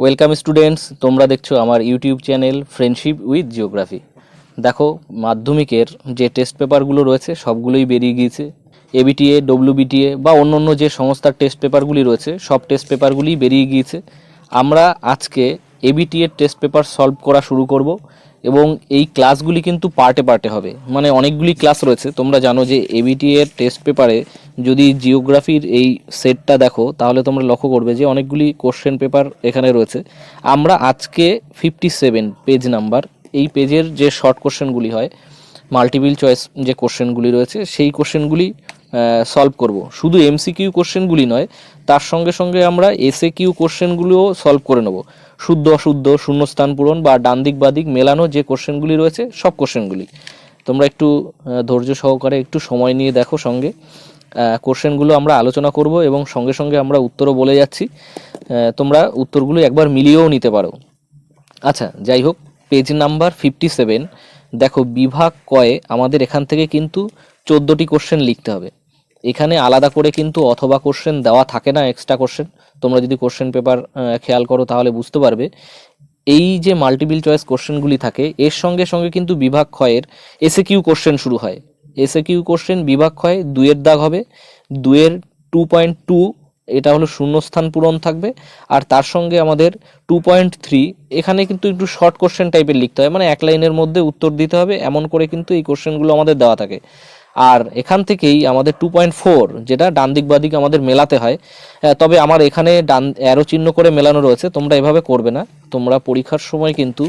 Welcome students তোমরা দেখছ আমার YouTube channel friendship with geography দেখো, মাধ্যমিকের যে টেস্ট পেপারগুলো রয়েছে, সবগুলোই বেরিয়ে গিয়েছে। এবিটিএ ডব্লিউবিটিএ বা অন্য অন্য যে সংস্থার টেস্ট পেপারগুলি রয়েছে, সব টেস্ট পেপারগুলি বেরিয়ে গিয়েছে। আমরা আজকে এবিটিএর টেস্ট পেপার সলভ করা শুরু করব। এবং এই ক্লাসগুলি কিন্তু পার্টে পার্টে হবে। মানে অনেকগুলি ক্লাস রয়েছে। তোমরা জানো যে এবিটি এর টেস্ট পেপারে যদি জিওগ্রাফির এই সেটটা দেখো, তাহলে তোমরা লক্ষ্য করবে যে অনেকগুলি কোশ্চেন পেপার এখানে রয়েছে। আমরা আজকে ফিফটি সেভেন পেজ নাম্বার এই পেজের যে শর্ট কোশ্চেনগুলি হয় মাল্টিপিল চয়েস যে কোশ্চেনগুলি রয়েছে, সেই কোশ্চেনগুলি সলভ করব। শুধু এমসিকিউ কোশ্চেনগুলি নয়, তার সঙ্গে সঙ্গে আমরা এসএ কিউ কোশ্চেনগুলিও সলভ করে নেব। শুদ্ধ অশুদ্ধ শূন্যস্থান পূরণ বা ডান দিক বাদিক মেলানো যে কোশ্চেনগুলি রয়েছে, সব কোশ্চেনগুলি। তোমরা একটু ধৈর্য সহকারে একটু সময় নিয়ে দেখো সঙ্গে। কোশ্চেনগুলো আমরা আলোচনা করব এবং সঙ্গে সঙ্গে আমরা উত্তরও বলে যাচ্ছি। তোমরা উত্তরগুলো একবার মিলিয়েও নিতে পারো। আচ্ছা যাই হোক, পেজ নাম্বার ফিফটি সেভেন দেখো, বিভাগ কয়ে আমাদের এখান থেকে কিন্তু চোদ্দোটি কোশ্চেন লিখতে হবে। এখানে আলাদা করে কিন্তু অথবা কোশ্চেন দেওয়া থাকে না এক্সট্রা কোশ্চেন। তোমরা যদি কোশ্চেন পেপার খেয়াল করো তাহলে বুঝতে পারবে। এই যে মাল্টিপিল চয়েস কোশ্চেনগুলি থাকে, এর সঙ্গে সঙ্গে কিন্তু বিভাগ ক্ষয়ের এসে কিউ কোশ্চেন শুরু হয়। এসে কিউ কোশ্চেন বিভাগ ক্ষয়ে দুয়ের দাগ হবে দুয়ের টু পয়েন্ট টু এটা হলো শূন্যস্থান পূরণ থাকবে, আর তার সঙ্গে আমাদের টু পয়েন্ট থ্রি এখানে কিন্তু একটু শর্ট কোশ্চেন টাইপের লিখতে হয় মানে এক লাইনের মধ্যে উত্তর দিতে হবে, এমন করে কিন্তু এই কোশ্চেনগুলো আমাদের দেওয়া থাকে। আর এখান থেকেই আমাদের টু পয়েন্ট ফোর যেটা ডান দিক বাদিক আমাদের মেলাতে হয় তবে আমার এখানে ডান অ্যারো চিহ্ন করে মেলানো রয়েছে, তোমরা এভাবে করবে না। তোমরা পরীক্ষার সময় কিন্তু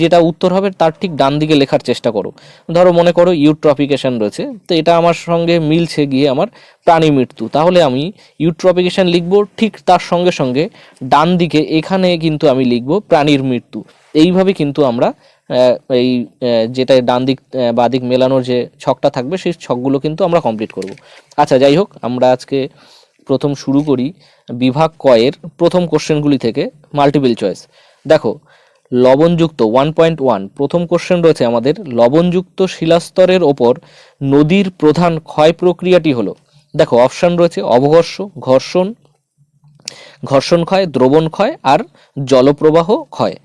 যেটা উত্তর হবে তার ঠিক ডান দিকে লেখার চেষ্টা করো। ধরো মনে করো ইউট্রপিকেশন রয়েছে, তো এটা আমার সঙ্গে মিলছে গিয়ে আমার প্রাণী মৃত্যু। তাহলে আমি ইউট্রপিকেশন লিখব ঠিক তার সঙ্গে সঙ্গে ডান দিকে এখানে কিন্তু আমি লিখব প্রাণীর মৃত্যু। এইভাবে কিন্তু আমরা এই যেটা ডান দিক বাঁ দিক মেলানোর যে ছকটা থাকবে, সেই ছকগুলো কিন্তু আমরা কমপ্লিট করব। আচ্ছা যাই হোক, আমরা আজকে প্রথম শুরু করি বিভাগ কয়ের প্রথম কোশ্চেনগুলি থেকে মাল্টিপল চয়েস দেখো, লবণযুক্ত ওয়ান পয়েন্ট ওয়ান প্রথম কোশ্চেন রয়েছে আমাদের, লবণযুক্ত শিলাস্তরের ওপর নদীর প্রধান ক্ষয় প্রক্রিয়াটি হলো। দেখো অপশান রয়েছে অবঘর্ষ, ঘর্ষণ ঘর্ষণ ক্ষয়, দ্রবণ ক্ষয়, আর জলপ্রবাহ ক্ষয়।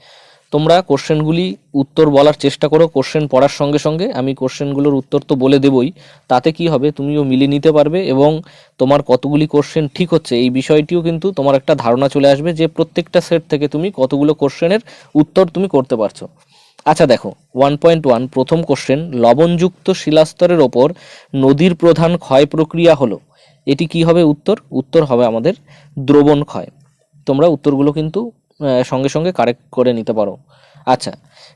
তোমরা কোশ্চেনগুলি উত্তর বলার চেষ্টা করো, কোশ্চেন পড়ার সঙ্গে সঙ্গে। আমি কোশ্চেনগুলোর উত্তর তো বলে দেবই। তাতে কি হবে? তুমিও মিলিয়ে নিতে পারবে এবং তোমার কতগুলি কোশ্চেন ঠিক হচ্ছে এই বিষয়টিও কিন্তু তোমার একটা ধারণা চলে আসবে যে প্রত্যেকটা সেট থেকে তুমি কতগুলো কোশ্চেনের উত্তর তুমি করতে পারছ। আচ্ছা দেখো ওয়ান পয়েন্ট ওয়ান প্রথম কোশ্চেন, লবণযুক্ত শিলাস্তরের ওপর নদীর প্রধান ক্ষয় প্রক্রিয়া হলো। এটি কি হবে উত্তর? উত্তর হবে আমাদের দ্রবণ ক্ষয়। তোমরা উত্তরগুলো কিন্তু সঙ্গে সঙ্গে কারেক্ট করে নিতে পারো। আচ্ছা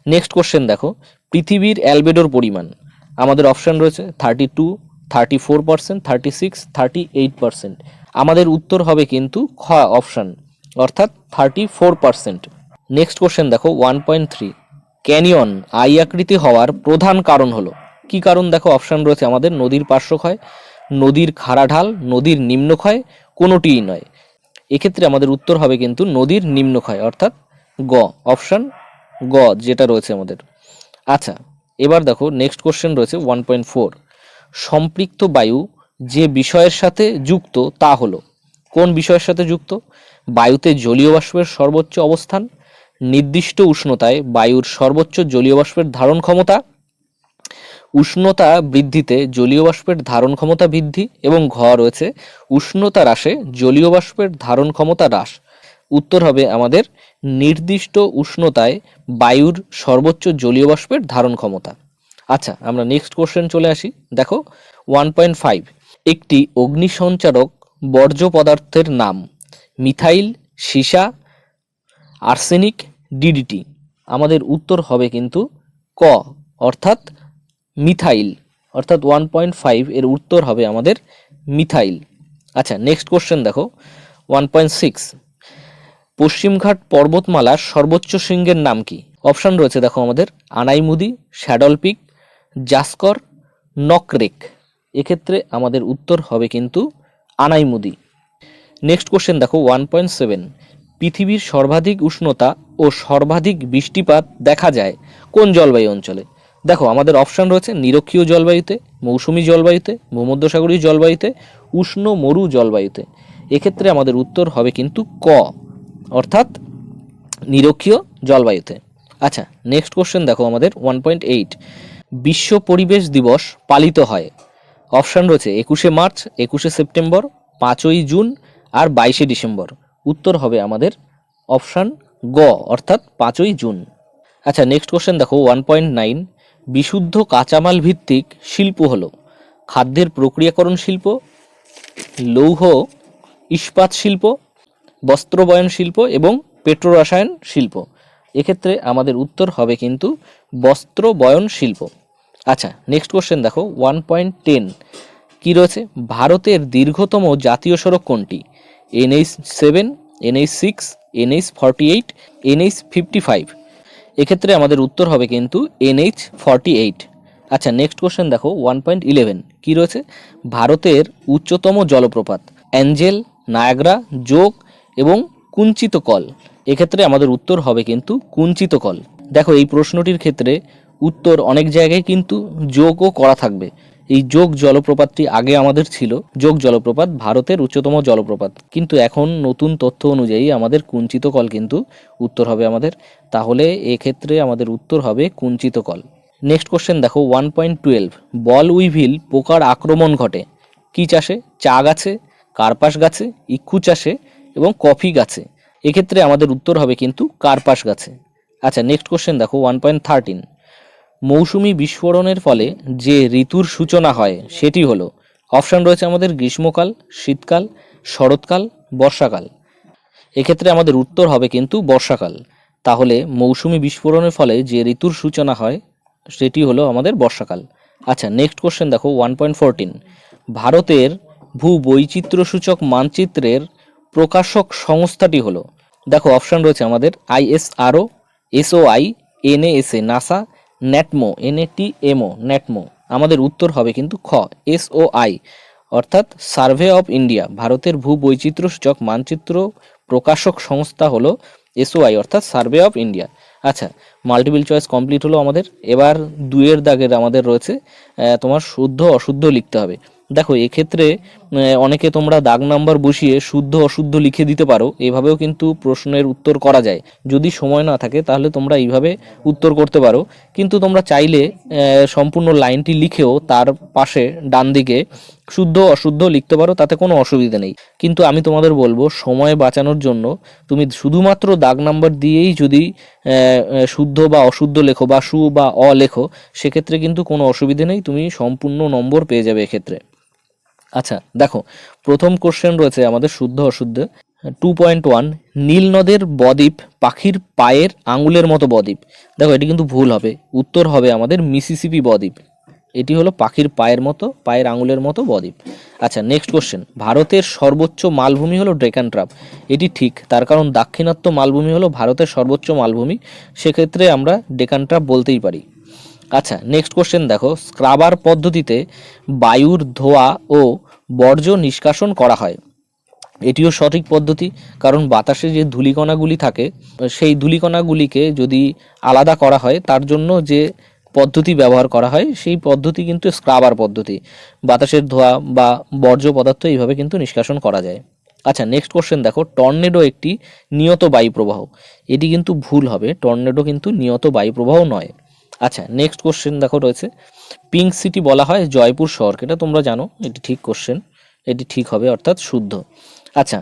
নেক্সট কোশ্চেন দেখো। পৃথিবীর অ্যালবেডোর পরিমাণ। আমাদের অপশান রয়েছে thirty two thirty four percent thirty six thirty eight percent আমাদের উত্তর হবে কিন্তু খ অপশান অর্থাৎ thirty four percent next question দেখো one point three canyon I আকৃতি হওয়ার প্রধান কারণ হলো। কি কারণ দেখো অপশান রয়েছে আমাদের, নদীর পার্শ্বক্ষয়, নদীর খাড়া ঢাল নদীর নিম্নক্ষয়, কোনোটিই নয়। এক্ষেত্রে আমাদের উত্তর হবে কিন্তু নদীর নিম্নক্ষয়, অর্থাৎ গ অপশান গ, যেটা রয়েছে আমাদের। আচ্ছা এবার দেখো নেক্সট কোশ্চেন রয়েছে ওয়ান পয়েন্ট ফোর সম্পৃক্ত বায়ু যে বিষয়ের সাথে যুক্ত তা হলো। কোন বিষয়ের সাথে যুক্ত? বায়ুতে জলীয় বাষ্পের সর্বোচ্চ অবস্থান, নির্দিষ্ট উষ্ণতায় বায়ুর সর্বোচ্চ জলীয় বাষ্পের ধারণ ক্ষমতা উষ্ণতা বৃদ্ধিতে জলীয় বাষ্পের ধারণ ক্ষমতা বৃদ্ধি এবং ঘ রয়েছে। উষ্ণতা হ্রাসে জলীয় বাষ্পের ধারণ ক্ষমতা হ্রাস। উত্তর হবে আমাদের নির্দিষ্ট উষ্ণতায় বায়ুর সর্বোচ্চ জলীয় বাষ্পের ধারণ ক্ষমতা। আচ্ছা আমরা নেক্সট কোশ্চেন চলে আসি। দেখো ওয়ান পয়েন্ট ফাইভ একটি অগ্নিসঞ্চারক বর্জ্য পদার্থের নাম মিথাইল, সীসা, আর্সেনিক ডিডিটি আমাদের উত্তর হবে কিন্তু ক, অর্থাৎ মিথাইল, অর্থাৎ ওয়ান পয়েন্ট ফাইভ এর উত্তর হবে আমাদের মিথাইল। আচ্ছা নেক্সট কোশ্চেন দেখো ওয়ান পয়েন্ট সিক্স পশ্চিমঘাট পর্বতমালার সর্বোচ্চ শৃঙ্গের নাম কি? অপশান রয়েছে দেখো আমাদের, আনাইমুদি, শ্যাডল পিক, জাসকর, নকরেক। এক্ষেত্রে আমাদের উত্তর হবে কিন্তু আনাইমুদি। নেক্সট কোশ্চেন দেখো ওয়ান পয়েন্ট সেভেন পৃথিবীর সর্বাধিক উষ্ণতা ও সর্বাধিক বৃষ্টিপাত দেখা যায় কোন জলবায়ু অঞ্চলে? দেখো, আমাদের অপশান রয়েছে নিরক্ষীয় জলবায়ুতে, মৌসুমী জলবায়ুতে ভূমধ্যসাগরীয় জলবায়ুতে, উষ্ণ মরু জলবায়ুতে। এক্ষেত্রে আমাদের উত্তর হবে কিন্তু ক, অর্থাৎ নিরক্ষীয় জলবায়ুতে। আচ্ছা নেক্সট কোশ্চেন দেখো আমাদের ওয়ান পয়েন্ট এইট বিশ্ব পরিবেশ দিবস পালিত হয়। অপশান রয়েছে একুশে মার্চ, একুশে সেপ্টেম্বর, পাঁচই জুন আর বাইশে ডিসেম্বর। উত্তর হবে আমাদের অপশান গ, অর্থাৎ পাঁচই জুন। আচ্ছা নেক্সট কোশ্চেন দেখো ওয়ান পয়েন্ট নাইন বিশুদ্ধ কাঁচামাল ভিত্তিক শিল্প হল খাদ্যের প্রক্রিয়াকরণ শিল্প, লৌহ, ইস্পাত শিল্প, বস্ত্রবয়ন শিল্প এবং পেট্রোরসায়ন শিল্প। এক্ষেত্রে আমাদের উত্তর হবে কিন্তু বস্ত্রবয়ন শিল্প। আচ্ছা নেক্সট কোশ্চেন দেখো ওয়ান পয়েন্ট টেন কী রয়েছে? ভারতের দীর্ঘতম জাতীয় সড়ক কোনটি? NH seven NH six NH forty eight NH fifty five এক্ষেত্রে আমাদের উত্তর হবে কিন্তু এনএইচ ফর্টি এইট আচ্ছা নেক্সট কোশ্চেন দেখো ওয়ান পয়েন্ট ইলেভেন কী রয়েছে? ভারতের উচ্চতম জলপ্রপাত, অ্যাঞ্জেল, নায়াগ্রা, যোগ এবং কুঞ্চিত কল এক্ষেত্রে আমাদের উত্তর হবে কিন্তু কুঞ্চিত কল দেখো, এই প্রশ্নটির ক্ষেত্রে উত্তর অনেক জায়গায় কিন্তু যোগও করা থাকবে। এই যোগ জলপ্রপাতটি আগে আমাদের ছিল। যোগ জলপ্রপাত ভারতের উচ্চতম জলপ্রপাত। কিন্তু এখন নতুন তথ্য অনুযায়ী আমাদের কুঞ্চিত কল কিন্তু উত্তর হবে আমাদের। তাহলে এক্ষেত্রে আমাদের উত্তর হবে কুঞ্চিত কল। নেক্সট কোশ্চেন দেখো one point twelve boll weevil পোকার আক্রমণ ঘটে। কি চাষে? চা গাছে, কার্পাস গাছে, ইক্ষু চাষে এবং কফি গাছে। এক্ষেত্রে আমাদের উত্তর হবে কিন্তু কার্পাস গাছে। আচ্ছা নেক্সট কোশ্চেন দেখো ওয়ান পয়েন্ট থার্টিন মৌসুমি বিস্ফোরণের ফলে যে ঋতুর সূচনা হয়, সেটি হলো, অপশান রয়েছে আমাদের গ্রীষ্মকাল, শীতকাল, শরৎকাল, বর্ষাকাল। এক্ষেত্রে আমাদের উত্তর হবে কিন্তু বর্ষাকাল। তাহলে মৌসুমি বিস্ফোরণের ফলে যে ঋতুর সূচনা হয়, সেটি হলো আমাদের বর্ষাকাল। আচ্ছা নেক্সট কোশ্চেন দেখো ওয়ান পয়েন্ট ফোরটিন ভারতের ভূ বৈচিত্র্যসূচক মানচিত্রের প্রকাশক সংস্থাটি হলো, দেখো, অপশান রয়েছে আমাদের ISRO, SOI NASA NASA NATMO NAT MO NATMO. আমাদের উত্তর হবে কিন্তু খ এসওআই অর্থাৎ সার্ভে অফ ইন্ডিয়া, ভারতের ভূ বৈচিত্র্যসূচক মানচিত্র প্রকাশক সংস্থা হলো এসওআই অর্থাৎ সার্ভে অফ ইন্ডিয়া। আচ্ছা মাল্টিপল চয়েস কমপ্লিট হলো আমাদের। এবার দুইয়ের দাগের আমাদের রয়েছে তোমার শুদ্ধ অশুদ্ধ লিখতে হবে। দেখো, এক্ষেত্রে অনেকে তোমরা দাগ নাম্বার বসিয়ে শুদ্ধ অশুদ্ধ লিখে দিতে পারো, এভাবেও কিন্তু প্রশ্নের উত্তর করা যায়। যদি সময় না থাকে, তাহলে তোমরা এইভাবে উত্তর করতে পারো। কিন্তু তোমরা চাইলে সম্পূর্ণ লাইনটি লিখেও তার পাশে ডান দিকে শুদ্ধ অশুদ্ধ লিখতে পারো, তাতে কোনো অসুবিধা নেই। কিন্তু আমি তোমাদের বলব, সময় বাঁচানোর জন্য তুমি শুধুমাত্র দাগ নাম্বার দিয়েই যদি শুদ্ধ বা অশুদ্ধ লেখো বা সু বা অ লেখো, সেক্ষেত্রে কিন্তু কোনো অসুবিধে নেই, তুমি সম্পূর্ণ নম্বর পেয়ে যাবে এক্ষেত্রে। আচ্ছা দেখো, প্রথম কোশ্চেন রয়েছে আমাদের শুদ্ধ অশুদ্ধ। টু পয়েন্ট ওয়ান নীল নদের বদ্বীপ পাখির পায়ের আঙুলের মতো বদ্বীপ। দেখো, এটি কিন্তু ভুল হবে। উত্তর হবে আমাদের মিসিসিপি বদ্বীপ। এটি হলো পাখির পায়ের মতো, পায়ের আঙুলের মতো বদ্বীপ। আচ্ছা নেক্সট কোশ্চেন ভারতের সর্বোচ্চ মালভূমি হলো ডেকান ট্রাপ এটি ঠিক, তার কারণ দাক্ষিণাত্য মালভূমি হলো ভারতের সর্বোচ্চ মালভূমি। সেক্ষেত্রে আমরা ডেকান ট্রাপ বলতেই পারি। আচ্ছা নেক্সট কোশ্চেন দেখো। স্ক্রাবার পদ্ধতিতে বায়ুর ধোয়া ও বর্জ্য নিষ্কাশন করা হয়। এটিও সঠিক পদ্ধতি, কারণ বাতাসে যে ধূলিকণাগুলি থাকে, সেই ধূলিকণাগুলিকে যদি আলাদা করা হয়, তার জন্য যে পদ্ধতি ব্যবহার করা হয়, সেই পদ্ধতি কিন্তু স্ক্রাবার পদ্ধতি। বাতাসের ধোয়া বা বর্জ্য পদার্থ এইভাবে কিন্তু নিষ্কাশন করা যায়। আচ্ছা নেক্সট কোশ্চেন দেখো। টর্নেডো একটি নিয়ত বায়ুপ্রবাহ। এটি কিন্তু ভুল হবে। টর্নেডো কিন্তু নিয়ত বায়ুপ্রবাহ নয়। আচ্ছা নেক্সট কোশ্চেন দেখো রয়েছে। পিঙ্ক সিটি বলা হয় জয়পুর শহরকে, এটা তোমরা জানো, এটি ঠিক কোশ্চেন এটি ঠিক হবে, অর্থাৎ শুদ্ধ। আচ্ছা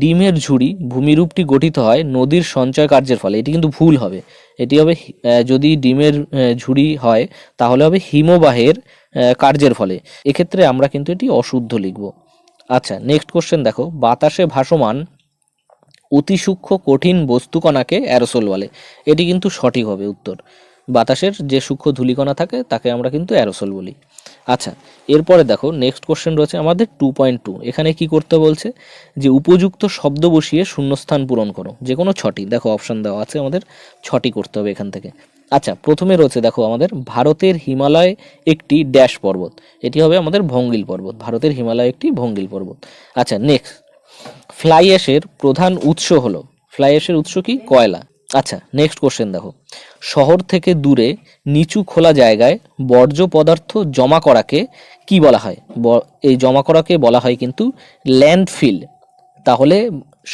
ডিমের ঝুড়ি ভূমিরূপটি গঠিত হয় নদীর সঞ্চয় কার্যের ফলে, এটি কিন্তু ভুল হবে। এটি হবে যদি ডিমের ঝুড়ি হয়, তাহলে হবে হিমবাহের কার্যের ফলে। এক্ষেত্রে আমরা কিন্তু এটি অশুদ্ধ লিখব। আচ্ছা নেক্সট কোশ্চেন দেখো, বাতাসে ভাসমান অতি সূক্ষ্ম কঠিন বস্তুকণাকে অ্যারোসোল বলে। এটি কিন্তু সঠিক হবে উত্তর। বাতাসের যে সূক্ষ্ম ধূলিকণা থাকে, তাকে আমরা কিন্তু অ্যারোসল বলি। আচ্ছা এরপরে দেখো নেক্সট কোশ্চেন রয়েছে আমাদের টু পয়েন্ট টু এখানে কি করতে বলছে? যে উপযুক্ত শব্দ বসিয়ে শূন্যস্থান পূরণ করো যে কোনো ছটি। দেখো অপশান দেওয়া আছে, আমাদের ছটি করতে হবে এখান থেকে। আচ্ছা প্রথমে রয়েছে দেখো আমাদের ভারতের হিমালয় একটি ড্যাশ পর্বত। এটি হবে আমাদের ভঙ্গিল পর্বত, ভারতের হিমালয় একটি ভঙ্গিল পর্বত। আচ্ছা নেক্সট ফ্লাই অ্যাশের প্রধান উৎস হলো ফ্লাই অ্যাশের উৎস কি? কয়লা। আচ্ছা নেক্সট কোশ্চেন দেখো। শহর থেকে দূরে নিচু খোলা জায়গায় বর্জ্য পদার্থ জমা করাকে কি বলা হয়? এই জমা করাকে বলা হয় কিন্তু ল্যান্ডফিল তাহলে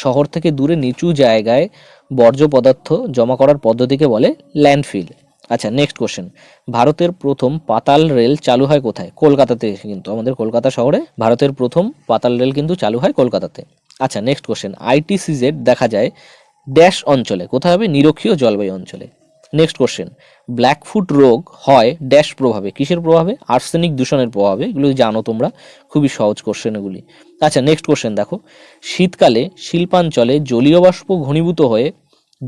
শহর থেকে দূরে নিচু জায়গায় বর্জ্য পদার্থ জমা করার পদ্ধতিকে বলে ল্যান্ডফিল আচ্ছা নেক্সট কোশ্চেন ভারতের প্রথম পাতাল রেল চালু হয় কোথায়? কলকাতাতে কিন্তু, আমাদের কলকাতা শহরে ভারতের প্রথম পাতাল রেল কিন্তু চালু হয় কলকাতাতে। আচ্ছা নেক্সট কোশ্চেন আইটিসিজেড দেখা যায় ড্যাশ অঞ্চলে, কোথায় হবে? নিরক্ষীয় জলবায়ু অঞ্চলে। নেক্সট কোশ্চেন ব্ল্যাকফুট রোগ হয় ড্যাশ প্রভাবে। কিসের প্রভাবে? আর্সেনিক দূষণের প্রভাবে। এগুলো জানো তোমরা। খুবই সহজ কোশ্চেন এগুলি। আচ্ছা নেক্সট কোশ্চেন দেখো। শীতকালে শিল্পাঞ্চলে জলীয় বাষ্প ঘনীভূত হয়ে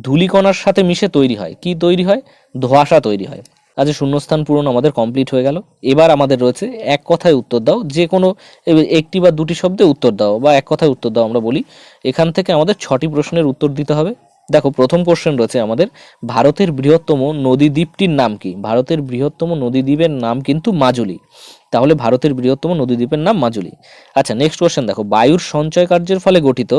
ধূলিকণার সাথে মিশে তৈরি হয়। কি তৈরি হয়? ধোঁয়াশা তৈরি হয়। আচ্ছা শূন্যস্থান পূরণ আমাদের কমপ্লিট হয়ে গেল। এবার আমাদের রয়েছে এক কথায় উত্তর দাও, যে কোনো একটি বা দুটি শব্দে উত্তর দাও, বা এক কথায় উত্তর দাও আমরা বলি। এখান থেকে আমাদের ছটি প্রশ্নের উত্তর দিতে হবে। দেখো, প্রথম কোশ্চেন রয়েছে আমাদের, ভারতের বৃহত্তম নদী দ্বীপটির নাম কি? ভারতের বৃহত্তম নদী দ্বীপের নাম কিন্তু মাজুলি। তাহলে ভারতের বৃহত্তম নদী দ্বীপের নাম মাজুলি। আচ্ছা নেক্সট কোশ্চেন দেখো, বায়ুর সঞ্চয় কার্যের ফলে গঠিত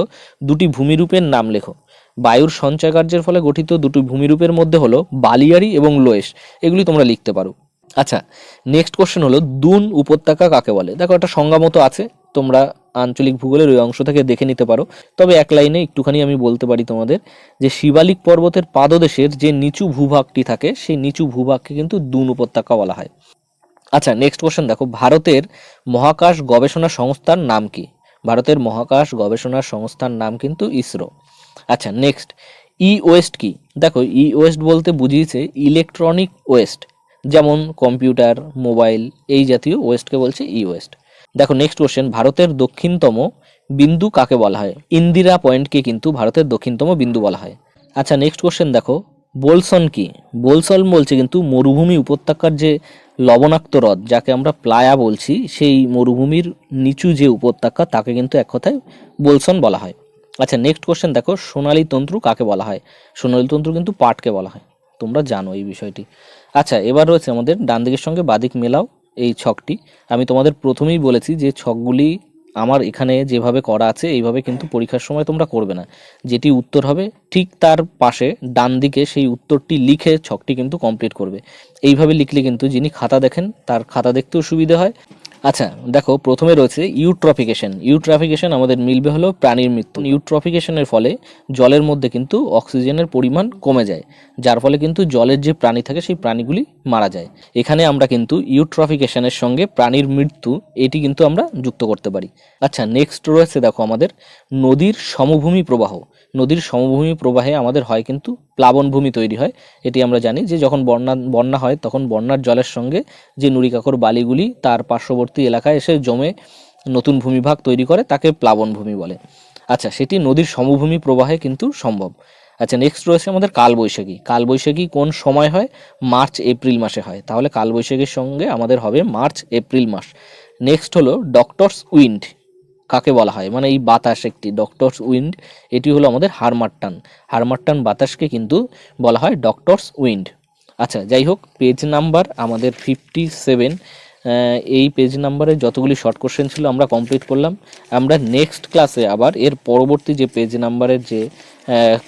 দুটি ভূমিরূপের নাম লেখো। বায়ুর সঞ্চয় কার্যের ফলে গঠিত দুটি ভূমিরূপের মধ্যে হলো বালিয়ারি এবং লোয়েস এগুলি তোমরা লিখতে পারো। আচ্ছা নেক্সট কোশ্চেন হলো, দুন উপত্যকা কাকে বলে? দেখো, একটা সংজ্ঞা মতো আছে। তোমরা আঞ্চলিক ভূগোলের ওই অংশ থেকে দেখে নিতে পারো। তবে এক লাইনে একটুখানি আমি বলতে পারি তোমাদের যে শিবালিক পর্বতের পাদদেশের যে নিচু ভূভাগটি থাকে, সেই নিচু ভূভাগকে কিন্তু দুন উপত্যকা বলা হয়। আচ্ছা নেক্সট কোশ্চেন দেখো, ভারতের মহাকাশ গবেষণা সংস্থার নাম কি? ভারতের মহাকাশ গবেষণা সংস্থার নাম কিন্তু ইসরো। আচ্ছা নেক্সট ই ওয়েস্ট কি? দেখো ই ওয়েস্ট বলতে বুঝিয়েছে ইলেকট্রনিক ওয়েস্ট যেমন কম্পিউটার মোবাইল এই জাতীয় ওয়েস্টকে বলছে ই ওয়েস্ট দেখো নেক্সট কোশ্চেন ভারতের দক্ষিণতম বিন্দু কাকে বলা হয়? ইন্দিরা পয়েন্টকে কিন্তু ভারতের দক্ষিণতম বিন্দু বলা হয়। আচ্ছা নেক্সট কোশ্চেন দেখো, বোলসন কি? বোলসন বলছে কিন্তু মরুভূমি উপত্যকার যে লবণাক্ত হ্রদ, যাকে আমরা প্লায়া বলছি, সেই মরুভূমির নিচু যে উপত্যকা, তাকে কিন্তু এক কথায় বোলসন বলা হয়। আচ্ছা নেক্সট কোশ্চেন দেখো, সোনালী তন্ত্রু কাকে বলা হয়? সোনালী তন্ত্রু কিন্তু পাটকে বলা হয়। তোমরা জানো এই বিষয়টি। আচ্ছা এবার রয়েছে আমাদের ডান দিকের সঙ্গে বাদিক মেলাও এই ছকটি। আমি তোমাদের প্রথমেই বলেছি যে ছকগুলি আমার এখানে যেভাবে করা আছে, এইভাবে কিন্তু পরীক্ষার সময় তোমরা করবে না। যেটি উত্তর হবে, ঠিক তার পাশে, ডান দিকে সেই উত্তরটি লিখে ছকটি কিন্তু কমপ্লিট করবে। এইভাবে লিখলে কিন্তু যিনি খাতা দেখেন, তার খাতা দেখতেও সুবিধে হয়। আচ্ছা দেখো, প্রথমে রয়েছে ইউট্রফিকেশন ইউট্রফিকেশন আমাদের মিলবে হলো প্রাণীর মৃত্যু। ইউট্রফিকেশনের ফলে জলের মধ্যে কিন্তু অক্সিজেনের পরিমাণ কমে যায়, যার ফলে কিন্তু জলের যে প্রাণী থাকে, সেই প্রাণীগুলি মারা যায়। এখানে আমরা কিন্তু ইউট্রফিকেশনের সঙ্গে প্রাণীর মৃত্যু, এটি কিন্তু আমরা যুক্ত করতে পারি। আচ্ছা নেক্সট রয়েছে দেখো আমাদের নদীর সমভূমি প্রবাহ। নদীর সমভূমি প্রবাহে আমাদের হয় কিন্তু প্লাবনভূমি তৈরি হয়। এটি আমরা জানি যে যখন বন্যা বন্যা হয়, তখন বন্যার জলের সঙ্গে যে নুড়িকাকর বালিগুলি, তার পার্শ্ববর্তী এলাকায় এসে জমে নতুন ভূমিভাগ তৈরি করে, তাকে প্লাবনভূমি বলে। আচ্ছা সেটি নদীর সমভূমি প্রবাহে কিন্তু সম্ভব। আচ্ছা নেক্সট রয়েছে আমাদের কালবৈশাখী। কালবৈশাখী কোন সময় হয়? মার্চ, এপ্রিল মাসে হয়। তাহলে কালবৈশাখীর সঙ্গে আমাদের হবে মার্চ, এপ্রিল মাস। নেক্সট হলো ডক্টরস উইন্ড কাকে বলা হয়? মানে এই বাতাস একটি ডক্টরস উইন্ড এটি হলো আমাদের হারমাট্টান। হারমাট্টান বাতাসকে কিন্তু বলা হয় ডক্টরস উইন্ড আচ্ছা যাই হোক পেজ নাম্বার আমাদের ফিফটি সেভেন এই পেজ নাম্বারে যতগুলি শর্ট কোশ্চেন ছিল আমরা কমপ্লিট করলাম। আমরা নেক্সট ক্লাসে আবার এর পরবর্তী যে পেজ নাম্বারের যে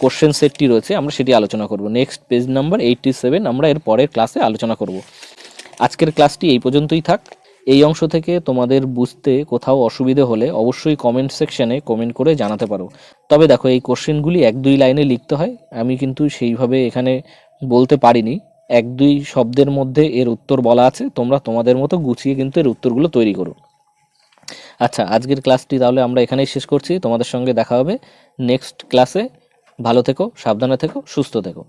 কোশ্চেন সেটটি রয়েছে, আমরা সেটি আলোচনা করব। Next page number eighty seven আমরা এর পরের ক্লাসে আলোচনা করব। আজকের ক্লাসটি এই পর্যন্তই থাক। এই অংশ থেকে তোমাদের বুঝতে কোথাও অসুবিধে হলে অবশ্যই কমেন্ট সেকশনে কমেন্ট করে জানাতে পারো। তবে দেখো, এই কোশ্চেনগুলি এক দুই লাইনে লিখতে হয়। আমি কিন্তু সেইভাবে এখানে বলতে পারিনি। এক দুই শব্দের মধ্যে এর উত্তর বলা আছে। তোমরা তোমাদের মতো গুছিয়ে কিন্তু এর উত্তরগুলো তৈরি করো। আচ্ছা আজকের ক্লাসটি তাহলে আমরা এখানেই শেষ করছি। তোমাদের সঙ্গে দেখা হবে নেক্সট ক্লাসে। ভালো থেকো, সাবধানে থেকো, সুস্থ থেকো।